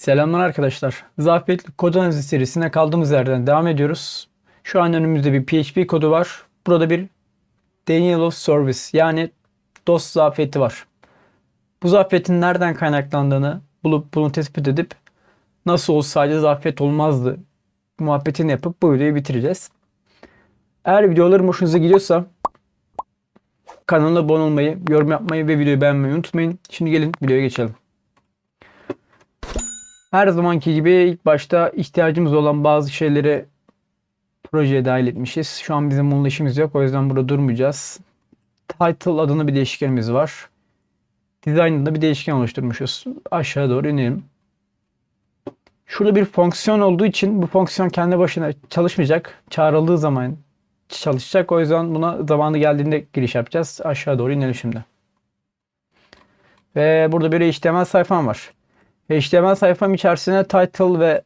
Selamlar arkadaşlar. Zafiyetli kod analizi serisine kaldığımız yerden devam ediyoruz. Şu an önümüzde bir PHP kodu var. Burada bir Denial of Service yani DOS zafiyeti var. Bu zafiyetin nereden kaynaklandığını bulup bunu tespit edip nasıl olsa sadece zafiyet olmazdı muhabbetini yapıp bu videoyu bitireceğiz. Eğer videolarım hoşunuza gidiyorsa kanala abone olmayı, yorum yapmayı ve videoyu beğenmeyi unutmayın. Şimdi gelin videoya geçelim. Her zamanki gibi ilk başta ihtiyacımız olan bazı şeyleri projeye dahil etmişiz. Şu an bizim bununla işimiz yok. O yüzden burada durmayacağız. Title adında bir değişkenimiz var. Design'da bir değişken oluşturmuşuz. Aşağı doğru inelim. Şurada bir fonksiyon olduğu için bu fonksiyon kendi başına çalışmayacak. Çağrıldığı zaman çalışacak. O yüzden buna zamanı geldiğinde giriş yapacağız. Aşağı doğru inelim şimdi. Ve burada bir HTML sayfam var. HTML sayfam içerisine title ve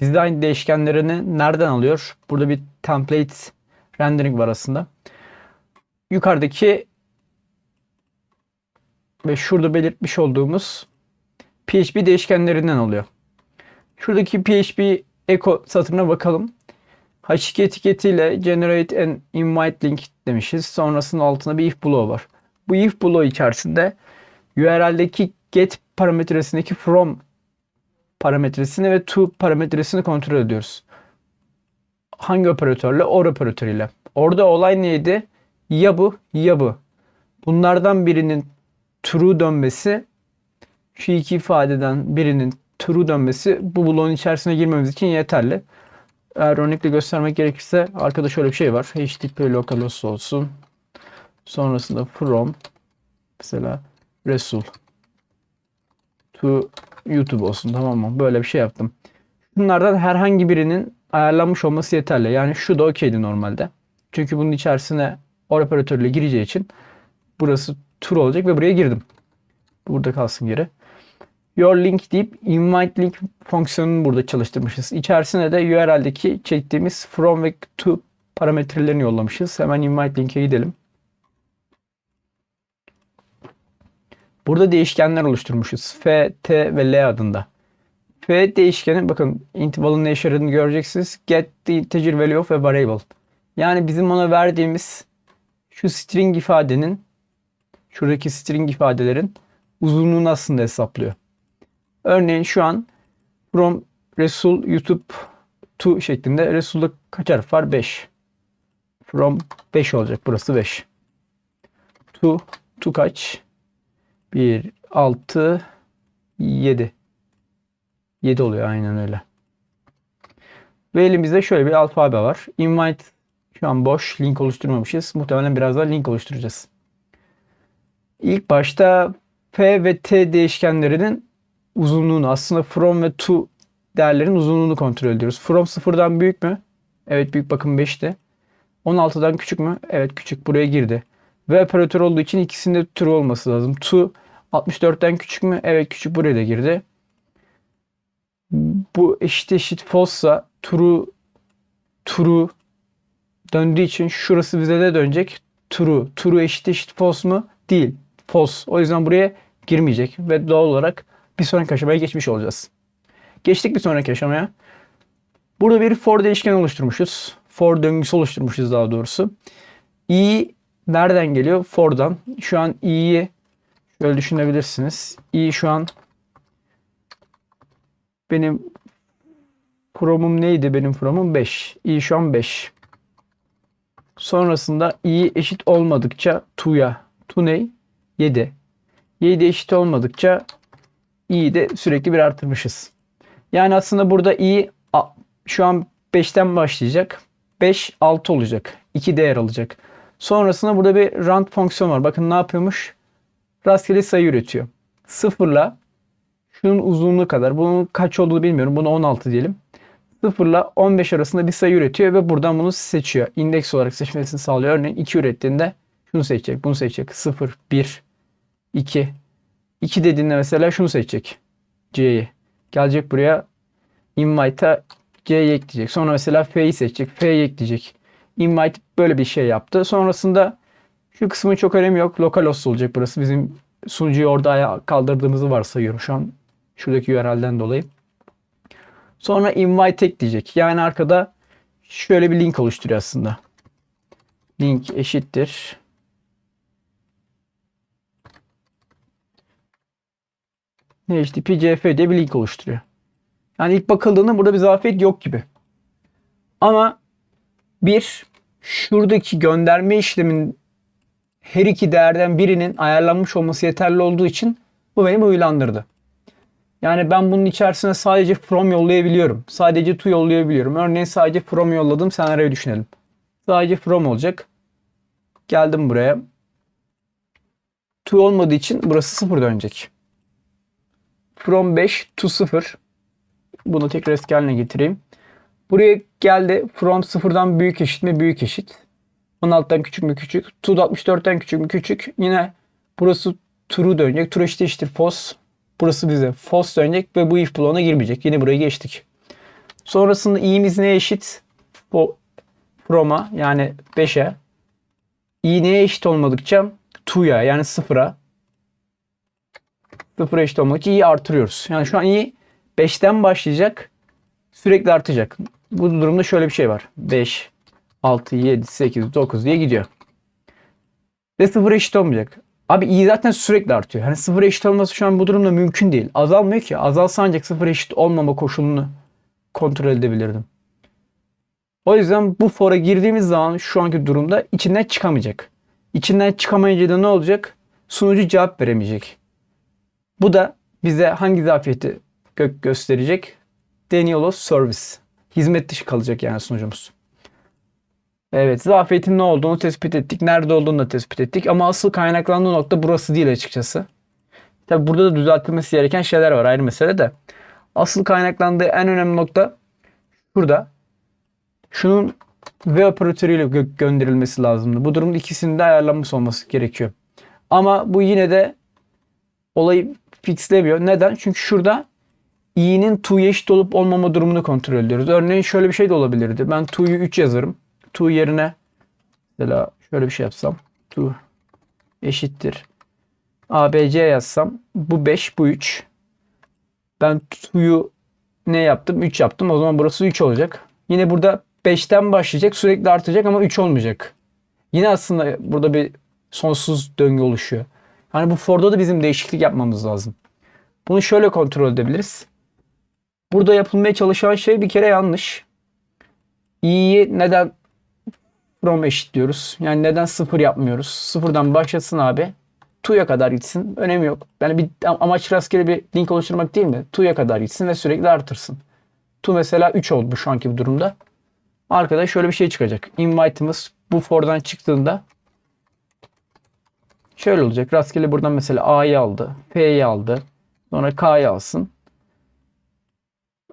design değişkenlerini nereden alıyor? Burada bir template rendering var aslında. Yukarıdaki ve şurada belirtmiş olduğumuz PHP değişkenlerinden alıyor. Şuradaki PHP echo satırına bakalım. H2 etiketiyle generate an invite link demişiz. Sonrasında altında bir if bloğu var. Bu if bloğu içerisinde URL'deki get parametresindeki from parametresini ve to parametresini kontrol ediyoruz. Hangi operatörle? Or operatörüyle. Orada olay neydi? Ya bu ya bu. Bunlardan birinin true dönmesi şu iki ifadeden birinin true dönmesi bu bloğun içerisine girmemiz için yeterli. Eğer örnekle göstermek gerekirse arkada şöyle bir şey var. HTTP localhost olsun. Sonrasında from mesela Resul to YouTube olsun tamam mı? Böyle bir şey yaptım. Bunlardan herhangi birinin ayarlanmış olması yeterli. Yani şu da okeydi normalde. Çünkü bunun içerisine or operatörüyle gireceği için burası true olacak ve buraya girdim. Burada kalsın geri. Your link deyip invite link fonksiyonunu burada çalıştırmışız. İçerisine de URL'deki çektiğimiz from ve to parametrelerini yollamışız. Hemen invite link'e gidelim. Burada değişkenler oluşturmuşuz. F, T ve L adında. F değişkeni bakın interval'ın ne işe yaradığını göreceksiniz. Get the integer value of a variable. Yani bizim ona verdiğimiz şu string ifadenin şuradaki string ifadelerin uzunluğunu aslında hesaplıyor. Örneğin şu an from Resul YouTube to şeklinde Resul'da kaç harf var? 5. From 5 olacak. Burası 5. To to kaç? 1, 6, 7. 7 oluyor aynen öyle. Ve elimizde şöyle bir alfabe var. Invite şu an boş. Link oluşturmamışız. Muhtemelen birazdan link oluşturacağız. İlk başta P ve T değişkenlerinin uzunluğunu aslında from ve to değerlerin uzunluğunu kontrol ediyoruz. From sıfırdan büyük mü? Evet büyük bakın 5'ti. 16'dan küçük mü? Evet küçük buraya girdi. Ve operatör olduğu için ikisinde true olması lazım. To 64'ten küçük mü? Evet küçük buraya da girdi. Bu eşit eşit false'sa true true döndüğü için şurası bize de dönecek. True. True eşit eşit false mu? Değil. False. O yüzden buraya girmeyecek ve doğal olarak bir sonraki aşamaya geçmiş olacağız. Geçtik bir sonraki aşamaya. Burada bir for değişken oluşturmuşuz. For döngüsü oluşturmuşuz daha doğrusu. i nereden geliyor? For'dan. Şu an i'yi Böyle düşünebilirsiniz. i şu an benim promum neydi? Benim promum 5. i şu an 5. Sonrasında i eşit olmadıkça to'ya. To ne? 7. 7 eşit olmadıkça i'yi de sürekli bir artırmışız. Yani aslında burada i şu an 5'ten başlayacak. 5 6 olacak. 2 değer alacak. Sonrasında burada bir round fonksiyon var. Bakın ne yapıyormuş? Rastgele sayı üretiyor. Sıfırla şunun uzunluğu kadar. Bunun kaç olduğunu bilmiyorum. Bunu 16 diyelim. Sıfırla 15 arasında bir sayı üretiyor ve buradan bunu seçiyor. İndeks olarak seçmesini sağlıyor. Örneğin 2 ürettiğinde şunu seçecek, bunu seçecek. 0, 1, 2. 2 dediğinde mesela şunu seçecek. C'yi. Gelecek buraya invite'a C'yi ekleyecek. Sonra mesela F'yi seçecek. F'yi ekleyecek. Invite böyle bir şey yaptı. Sonrasında şu kısmın çok önemi yok. Localhost olacak burası. Bizim sunucuyu orada kaldırdığımızı varsayıyorum şu an. Şuradaki URL'den dolayı. Sonra invite ekleyecek. Yani arkada şöyle bir link oluşturuyor aslında. Link eşittir. HTTP CF diye bir link oluşturuyor. Yani ilk bakıldığında burada bir zafiyet yok gibi. Ama bir şuradaki gönderme işlemin her iki değerden birinin ayarlanmış olması yeterli olduğu için bu beni uylandırdı. Yani ben bunun içerisine sadece from yollayabiliyorum. Sadece to yollayabiliyorum. Örneğin sadece from yolladığım senaryoyu düşünelim. Sadece from olacak. Geldim buraya. To olmadığı için burası 0 dönecek. From 5 to 0. Bunu tekrar eski haline getireyim. Buraya geldi. From 0'dan büyük eşit mi? Büyük eşit. 16'dan küçük mü? Küçük. To 64'ten küçük mü? Küçük. Yine burası true dönecek. True eşit eşittir false. Burası bize false dönecek ve bu if bloğuna girmeyecek. Yine buraya geçtik. Sonrasında i'miz neye eşit? Bu from'a yani 5'e. i neye eşit olmadıkça to'ya yani 0'a. 0'a eşit olmadıkça i'yi artırıyoruz. Yani şu an i 5'ten başlayacak. Sürekli artacak. Bu durumda şöyle bir şey var. 5, 6, 7, 8, 9 diye gidiyor. Ve 0'a eşit olmayacak. Abi i zaten sürekli artıyor. Hani 0'a eşit olması şu an bu durumda mümkün değil. Azalmıyor ki. Azalsa ancak 0'a eşit olmama koşulunu kontrol edebilirdim. O yüzden bu for'a girdiğimiz zaman şu anki durumda içinden çıkamayacak. İçinden çıkamayınca da ne olacak? Sunucu cevap veremeyecek. Bu da bize hangi zafiyeti gö- gösterecek? Denial of Service. Hizmet dışı kalacak yani sunucumuz. Evet, zafiyetin ne olduğunu tespit ettik. Nerede olduğunu da tespit ettik. Ama asıl kaynaklandığı nokta burası değil açıkçası. Tabi burada da düzeltilmesi gereken şeyler var ayrı mesele de. Asıl kaynaklandığı en önemli nokta şurada. Şunun V operatörüyle gö- gönderilmesi lazımdı. Bu durumda ikisinin de ayarlanmış olması gerekiyor. Ama bu yine de olayı fixlemiyor. Neden? Çünkü şurada i'nin to'ya eşit olup olmama durumunu kontrol ediyoruz. Örneğin şöyle bir şey de olabilirdi. Ben to'yu 3 yazarım. To yerine mesela şöyle bir şey yapsam. To eşittir. ABC yazsam. Bu 5, bu 3. Ben to'yu ne yaptım? 3 yaptım. O zaman burası 3 olacak. Yine burada 5'ten başlayacak. Sürekli artacak ama 3 olmayacak. Yine aslında burada bir sonsuz döngü oluşuyor. Hani bu for'da da bizim değişiklik yapmamız lazım. Bunu şöyle kontrol edebiliriz. Burada yapılmaya çalışan şey bir kere yanlış. i'yi neden from eşitliyoruz? Yani neden sıfır yapmıyoruz? Sıfırdan başlasın abi. To'ya kadar gitsin. Önemi yok. Yani bir amaç rastgele bir link oluşturmak değil mi? To'ya kadar gitsin ve sürekli artırsın. To mesela 3 oldu şu anki bu durumda. Arkada şöyle bir şey çıkacak. Invite'ımız bu for'dan çıktığında şöyle olacak. Rastgele buradan mesela A'yı aldı. F'yi aldı. Sonra K'yı alsın.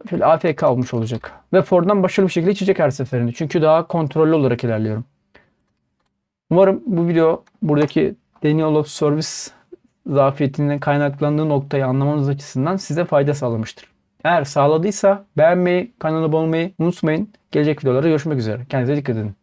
Şöyle AFK almış olacak. Ve for'dan başarılı bir şekilde içecek her seferinde. Çünkü daha kontrollü olarak ilerliyorum. Umarım bu video buradaki Denial of Service zafiyetinden kaynaklandığı noktayı anlamanız açısından size fayda sağlamıştır. Eğer sağladıysa beğenmeyi, kanala abone olmayı unutmayın. Gelecek videolarda görüşmek üzere. Kendinize dikkat edin.